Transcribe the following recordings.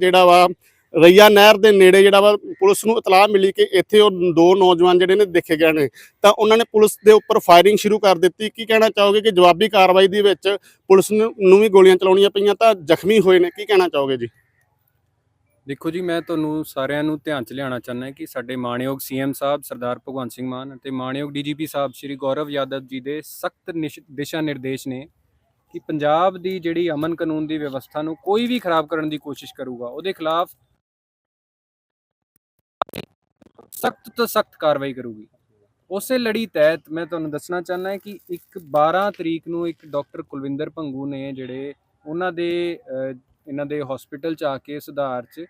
ਜਿਹੜਾ ਵਾ, ਰਈਆ ਨਹਿਰ ਦੇ ਨੇੜੇ ਜਿਹੜਾ ਵਾ, ਪੁਲਿਸ ਨੂੰ ਇਤਲਾਹ ਮਿਲੀ ਕਿ ਇੱਥੇ ਉਹ ਦੋ ਨੌਜਵਾਨ ਜਿਹੜੇ ਨੇ ਦੇਖੇ ਗਏ ਨੇ। ਤਾਂ ਉਹਨਾਂ ਨੇ ਪੁਲਿਸ ਦੇ ਉੱਪਰ ਫਾਇਰਿੰਗ ਸ਼ੁਰੂ ਕਰ ਦਿੱਤੀ। ਕੀ ਕਹਿਣਾ ਚਾਹੋਗੇ ਕਿ ਜਵਾਬੀ ਕਾਰਵਾਈ ਦੇ ਵਿੱਚ ਪੁਲਿਸ ਨੂੰ ਵੀ ਗੋਲੀਆਂ ਚਲਾਉਣੀਆਂ ਪਈਆਂ ਤਾਂ ਜ਼ਖਮੀ ਹੋਏ ਨੇ? ਕੀ ਕਹਿਣਾ ਚਾਹੋਗੇ ਜੀ? ਦੇਖੋ ਜੀ, ਮੈਂ ਤੁਹਾਨੂੰ ਸਾਰਿਆਂ ਨੂੰ ਧਿਆਨ ਚ ਲਿਆਉਣਾ ਚਾਹੁੰਦਾ ਕਿ ਸਾਡੇ ਮਾਣਯੋਗ ਸੀਐਮ ਸਾਹਿਬ ਸਰਦਾਰ ਭਗਵੰਤ ਸਿੰਘ ਮਾਨ ਅਤੇ ਮਾਣਯੋਗ ਡੀਜੀਪੀ ਸਾਹਿਬ ਸ਼੍ਰੀ ਗੌਰਵ ਯਾਦਵ ਜੀ ਦੇ ਸਖਤ ਦਿਸ਼ਾ ਨਿਰਦੇਸ਼ ਨੇ ਕਿ ਪੰਜਾਬ ਦੀ ਜਿਹੜੀ ਅਮਨ ਕਾਨੂੰਨ ਦੀ ਵਿਵਸਥਾ ਨੂੰ ਕੋਈ ਵੀ ਖਰਾਬ ਕਰਨ ਦੀ ਕੋਸ਼ਿਸ਼ ਕਰੂਗਾ ਉਹਦੇ ਖਿਲਾਫ ਸਖਤ ਤੋਂ ਸਖਤ ਕਾਰਵਾਈ ਕਰੂਗੀ। ਉਸੇ ਲੜੀ ਤਹਿਤ ਮੈਂ ਤੁਹਾਨੂੰ ਦੱਸਣਾ ਚਾਹੁੰਦਾ ਕਿ ਇੱਕ 12 ਤਰੀਕ ਨੂੰ ਇੱਕ ਡਾਕਟਰ ਕੁਲਵਿੰਦਰ ਭੰਗੂ ਨੇ ਜਿਹੜੇ ਉਹਨਾਂ ਦੇ ਅਹ, ਇਹਨਾਂ ਦੇ ਹਸਪੀਟਲ ਚ ਆ ਕੇ ਸੁਧਾਰ ਚ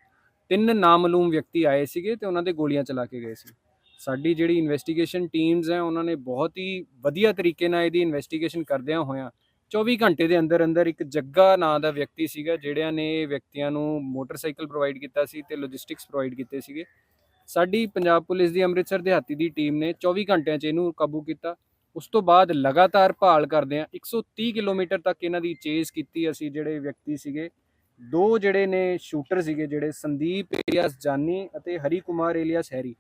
ਤਿੰਨ ਨਾਮਲੂਮ ਵਿਅਕਤੀ ਆਏ ਸੀਗੇ ਤੇ ਉਹਨਾਂ ਦੇ ਗੋਲੀਆਂ ਚਲਾ ਕੇ ਗਏ ਸੀ। ਸਾਡੀ ਜਿਹੜੀ ਇਨਵੈਸਟੀਗੇਸ਼ਨ ਟੀਮਸ ਹੈ ਉਹਨਾਂ ਨੇ ਬਹੁਤ ਹੀ ਵਧੀਆ ਤਰੀਕੇ ਨਾਲ ਇਹਦੀ ਇਨਵੈਸਟੀਗੇਸ਼ਨ ਕਰਦਿਆਂ ਹੋਇਆਂ 24 ਘੰਟੇ ਦੇ ਅੰਦਰ ਅੰਦਰ ਇੱਕ ਜੱਗਾ ਨਾਂ ਦਾ ਵਿਅਕਤੀ ਸੀਗਾ, ਜਿਹੜਿਆਂ ਨੇ ਵਿਅਕਤੀਆਂ ਨੂੰ ਮੋਟਰਸਾਈਕਲ ਪ੍ਰੋਵਾਈਡ ਕੀਤਾ ਸੀ ਤੇ ਲੌਜਿਸਟਿਕਸ ਪ੍ਰੋਵਾਈਡ ਕੀਤੇ ਸੀਗੇ। ਸਾਡੀ ਪੰਜਾਬ ਪੁਲਿਸ ਦੀ ਅੰਮ੍ਰਿਤਸਰ ਦਿਹਾਤੀ ਦੀ ਟੀਮ ਨੇ 24 ਘੰਟਿਆਂ 'ਚ ਇਹਨੂੰ ਕਾਬੂ ਕੀਤਾ। ਉਸ ਤੋਂ ਬਾਅਦ ਲਗਾਤਾਰ ਭਾਲ ਕਰਦੇ ਆ 130 ਕਿਲੋਮੀਟਰ ਤੱਕ ਇਹਨਾਂ ਦੀ ਚੇਸ ਕੀਤੀ ਅਸੀਂ ਜਿਹੜੇ ਵਿਅਕਤੀ ਸੀਗੇ। ਦੋ ਜਿਹੜੇ ਨੇ ਸ਼ੂਟਰ ਸੀਗੇ, ਜਿਹੜੇ ਸੰਦੀਪ ਏਲੀਅਸ ਜਾਨੀ ਅਤੇ ਹਰੀ ਕੁਮਾਰ ਏਲੀਅਸ ਹੈਰੀ।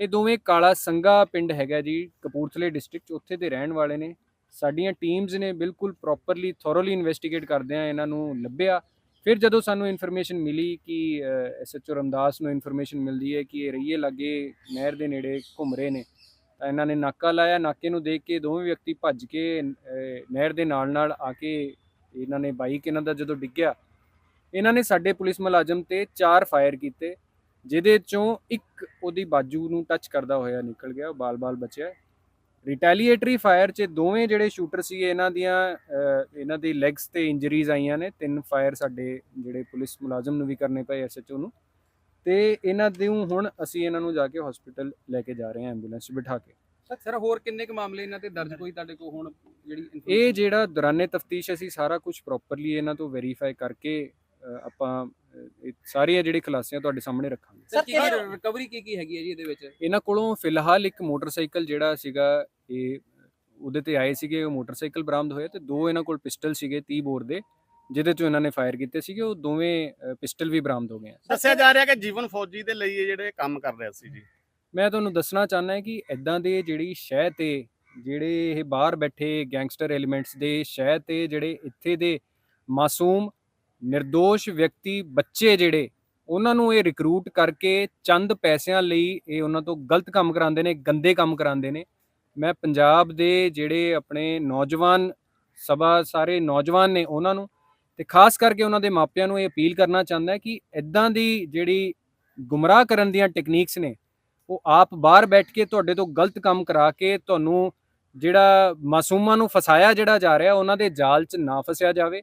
ਇਹ ਦੋਵੇਂ ਕਾਲਾ ਸੰਗਾ ਪਿੰਡ ਹੈਗਾ ਜੀ, ਕਪੂਰਥਲੇ ਡਿਸਟ੍ਰਿਕਟ ਉੱਥੇ ਦੇ ਰਹਿਣ ਵਾਲੇ ਨੇ। ਸਾਡੀਆਂ ਟੀਮਸ ਨੇ ਬਿਲਕੁਲ ਪ੍ਰੋਪਰਲੀ ਥੋਰੋਲੀ ਇਨਵੈਸਟੀਗੇਟ ਕਰਦੇ ਆ, ਇਹਨਾਂ ਨੂੰ ਲੱਭਿਆ। ਫਿਰ ਜਦੋਂ ਸਾਨੂੰ ਇਨਫੋਰਮੇਸ਼ਨ ਮਿਲੀ ਕਿ ਐਸਐਚਓ ਰਮਦਾਸ ਨੂੰ ਇਨਫੋਰਮੇਸ਼ਨ ਮਿਲਦੀ ਹੈ ਕਿ ਇਹ ਰਈਏ ਲਾਗੇ, ਨਹਿਰ ਦੇ ਨੇੜੇ ਘੁੰਮ ਰਹੇ ਨੇ, ਤਾਂ ਇਹਨਾਂ ਨੇ ਨਾਕਾ ਲਾਇਆ। ਨਾਕੇ ਨੂੰ ਦੇਖ ਕੇ ਦੋਵੇਂ ਵਿਅਕਤੀ ਭੱਜ ਕੇ ਨਹਿਰ ਦੇ ਨਾਲ ਨਾਲ ਆ ਕੇ ਇਹਨਾਂ ਨੇ ਬਾਈਕ ਇਹਨਾਂ ਦਾ ਜਦੋਂ ਡਿੱਗਿਆ, ਇਹਨਾਂ ਨੇ ਸਾਡੇ ਪੁਲਿਸ ਮੁਲਾਜ਼ਮ ਤੇ ਚਾਰ ਫਾਇਰ ਕੀਤੇ, ਜਿਹਦੇ ਚੋਂ ਇੱਕ ਉਹਦੀ ਬਾਜੂ ਨੂੰ ਟੱਚ ਕਰਦਾ ਹੋਇਆ ਨਿਕਲ ਗਿਆ, ਉਹ ਬਾਲ-ਬਾਲ ਬਚਿਆ। ਰਿਟੈਲੀਏਟਰੀ ਫਾਇਰ 'ਚ ਦੋਵੇਂ ਜਿਹੜੇ ਸ਼ੂਟਰ ਸੀ ਇਹਨਾਂ ਦੀਆਂ ਇਹਨਾਂ ਦੀ ਲੈਗਸ ਤੇ ਇੰਜਰੀਜ਼ ਆਈਆਂ ਨੇ। ਤਿੰਨ ਫਾਇਰ ਸਾਡੇ ਜਿਹੜੇ ਪੁਲਿਸ ਮੁਲਾਜ਼ਮ ਨੂੰ ਵੀ ਕਰਨੇ ਪਏ ਐਸਐਚਓ ਨੂੰ। ਤੇ ਇਹਨਾਂ ਦੇ ਹੁਣ ਅਸੀਂ ਇਹਨਾਂ ਨੂੰ ਜਾ ਕੇ ਹਸਪੀਟਲ ਲੈ ਕੇ ਜਾ ਰਹੇ ਹਾਂ ਐਂਬੂਲੈਂਸ ਬਿਠਾ ਕੇ। ਸਰ ਹੋਰ ਕਿੰਨੇ ਕੁ ਮਾਮਲੇ ਇਹਨਾਂ ਤੇ ਦਰਜ? ਕੋਈ ਤੁਹਾਡੇ ਕੋਲ ਹੁਣ ਜਿਹੜੀ ਇਹ ਜਿਹੜਾ ਦੌਰਾਨੇ ਤਫਤੀਸ਼ ਅਸੀਂ ਸਾਰਾ ਕੁਝ ਪ੍ਰੋਪਰਲੀ ਇਹਨਾਂ ਤੋਂ ਵੈਰੀਫਾਈ ਕਰਕੇ ਆਪਾਂ ਸਾਰੀਆਂ ਜਿਹੜੀ ਖੁਲਾਸਿਆਂ ਤੁਹਾਡੇ ਸਾਹਮਣੇ ਰੱਖਾਂਗੇ। ਸਰ ਰਿਕਵਰੀ ਕੀ ਕੀ ਹੈਗੀ ਹੈ ਜੀ ਇਹਦੇ ਵਿੱਚ? ਇਹਨਾਂ ਕੋਲੋਂ ਫਿਲਹਾਲ ਇੱਕ ਮੋਟਰਸਾਈਕਲ ਜਿਹੜਾ ਸੀਗਾ ਇਹ ਉਹਦੇ ਤੇ ਆਏ ਸੀਗੇ ਉਹ ਮੋਟਰਸਾਈਕਲ ਬਰਾਮਦ ਹੋਏ ਤੇ ਦੋ ਇਹਨਾਂ ਕੋਲ ਪਿਸਟਲ ਸੀਗੇ 30 ਬੋਰ ਦੇ ਜਿਹਦੇ ਚੋਂ ਇਹਨਾਂ ਨੇ ਫਾਇਰ ਕੀਤੇ ਸੀਗੇ ਉਹ ਦੋਵੇਂ ਪਿਸਟਲ ਵੀ ਬਰਾਮਦ ਹੋ ਗਏ ਆ। ਦੱਸਿਆ ਜਾ ਰਿਹਾ ਕਿ ਜੀਵਨ ਫੌਜੀ ਦੇ ਲਈ ਇਹ ਜਿਹੜੇ ਕੰਮ ਕਰ ਰਿਹਾ ਸੀ ਜੀ। ਮੈਂ ਤੁਹਾਨੂੰ ਦੱਸਣਾ ਚਾਹੁੰਦਾ ਕਿ ਇਦਾਂ ਦੇ ਜਿਹੜੀ ਸ਼ਹਿ ਤੇ ਜਿਹੜੇ ਇਹ ਬਾਹਰ ਬੈਠੇ ਗੈਂਗਸਟਰ ਐਲੀਮੈਂਟਸ ਦੇ ਸ਼ਹਿ ਤੇ ਜਿਹੜੇ ਇੱਥੇ ਦੇ ਮਾਸੂਮ નિર્ਦੋਸ਼ ਵਿਅਕਤੀ ਬੱਚੇ ਜਿਹੜੇ ਉਹਨਾਂ ਨੂੰ ਇਹ ਰਿਕਰੂਟ ਕਰਕੇ ਚੰਦ ਪੈਸਿਆਂ ਲਈ ਇਹ ਉਹਨਾਂ ਤੋਂ ਗਲਤ ਕੰਮ ਕਰਾਉਂਦੇ ਨੇ ਗੰਦੇ ਕੰਮ ਕਰਾਉਂਦੇ ਨੇ। ਮੈਂ ਪੰਜਾਬ ਦੇ ਜਿਹੜੇ ਆਪਣੇ ਨੌਜਵਾਨ ਸਭਾ, ਸਾਰੇ ਨੌਜਵਾਨ ਨੇ ਉਹਨਾਂ ਨੂੰ ਤੇ ਖਾਸ ਕਰਕੇ ਉਹਨਾਂ ਦੇ ਮਾਪਿਆਂ ਨੂੰ ਇਹ ਅਪੀਲ ਕਰਨਾ ਚਾਹੁੰਦਾ ਕਿ ਇਦਾਂ ਦੀ ਜਿਹੜੀ ਗੁੰਮਰਾਹ ਕਰਨ ਦੀਆਂ ਟੈਕਨੀਕਸ ਨੇ, ਉਹ ਆਪ ਬਾਹਰ ਬੈਠ ਕੇ ਤੁਹਾਡੇ ਤੋਂ ਗਲਤ ਕੰਮ ਕਰਾ ਕੇ ਤੁਹਾਨੂੰ ਜਿਹੜਾ ਮਾਸੂਮਾਂ ਨੂੰ ਫਸਾਇਆ ਜਿਹੜਾ ਜਾ ਰਿਹਾ, ਉਹਨਾਂ ਦੇ ਜਾਲ 'ਚ ਨਾ ਫਸਿਆ ਜਾਵੇ।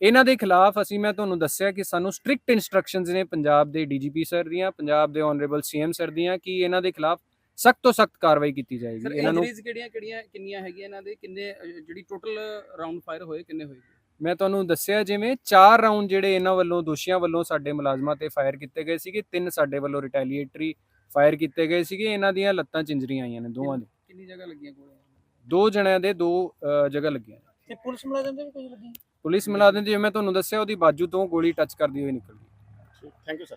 ਇਹਨਾਂ ਦੇ ਖਿਲਾਫ ਅਸੀਂ, ਮੈਂ ਤੁਹਾਨੂੰ ਦੱਸਿਆ ਕਿ ਸਾਨੂੰ ਸਟ੍ਰਿਕਟ ਇਨਸਟਰਕਸ਼ਨਸ ਨੇ ਪੰਜਾਬ ਦੇ ਡੀਜੀਪੀ ਸਰ ਦੀਆਂ, ਪੰਜਾਬ ਦੇ ਆਨਰੇਬਲ ਸੀਐਮ ਸਰ ਦੀਆਂ ਕਿ ਇਹਨਾਂ ਦੇ ਖਿਲਾਫ ਸਖਤ ਤੋਂ ਸਖਤ ਕਾਰਵਾਈ ਕੀਤੀ ਸਰ ਜਾਏਗੀ ਇਹਨਾਂ ਨੂੰ ਇੰਜਰੀਜ਼ ਕਿਹੜੀਆਂ ਕਿਹੜੀਆਂ ਕਿੰਨੀਆਂ ਹੈਗੀਆਂ ਇਹਨਾਂ ਦੇ? ਕਿੰਨੇ ਅਹ, ਜਿਹੜੀ ਟੋਟਲ ਰਾਉਂਡ ਫਾਇਰ ਹੋਏ ਕਿੰਨੇ ਹੋਏ? ਮੈਂ ਤੁਹਾਨੂੰ ਦੱਸਿਆ ਜਿਵੇਂ ਚਾਰ ਰਾਉਂਡ ਜਿਹੜੇ ਇਹਨਾਂ ਵੱਲੋਂ ਦੋਸ਼ੀਆਂ ਵੱਲੋਂ ਸਾਡੇ ਮੁਲਾਜ਼ਮਾਂ ਤੇ ਫਾਇਰ ਕੀਤੇ ਗਏ ਸੀਗੇ ਤਿੰਨ ਸਾਡੇ ਵੱਲੋਂ ਰਿਟੈਲੀਏਟਰੀ ਫਾਇਰ ਕੀਤੇ ਗਏ ਸੀਗੇ ਇਹਨਾਂ ਦੀਆਂ ਲੱਤਾਂ 'ਚ ਇੰਜਰੀਆਂ ਆਈਆਂ ਨੇ ਦੋਵਾਂ ਦੇ ਕਿੰਨੀ ਜਗ੍ਹਾ ਲੱਗੀਆਂ ਗੋਲੀਆਂ? ਦੋ ਜਣਿਆਂ ਦੇ ਦੋ ਜਗ੍ਹਾ ਲੱਗੀਆਂ ਤੇ ਪੁਲਿਸ ਮੁਲਾਜ਼ਮ ਦੇ ਵੀ ਕੁਝ ਲੱਗੀ? ਪੁਲਿਸ ਮੁਲਾਜ਼ਮ ਦੀ ਜਿਵੇਂ ਮੈਂ ਤੁਹਾਨੂੰ ਦੱਸਿਆ ਉਹਦੀ ਬਾਜੂ ਤੋਂ ਗੋਲੀ ਟੱਚ ਕਰਦੀ ਹੋਈ ਨਿਕਲ ਗਈ ਥੈਂਕ ਯੂ ਸਰ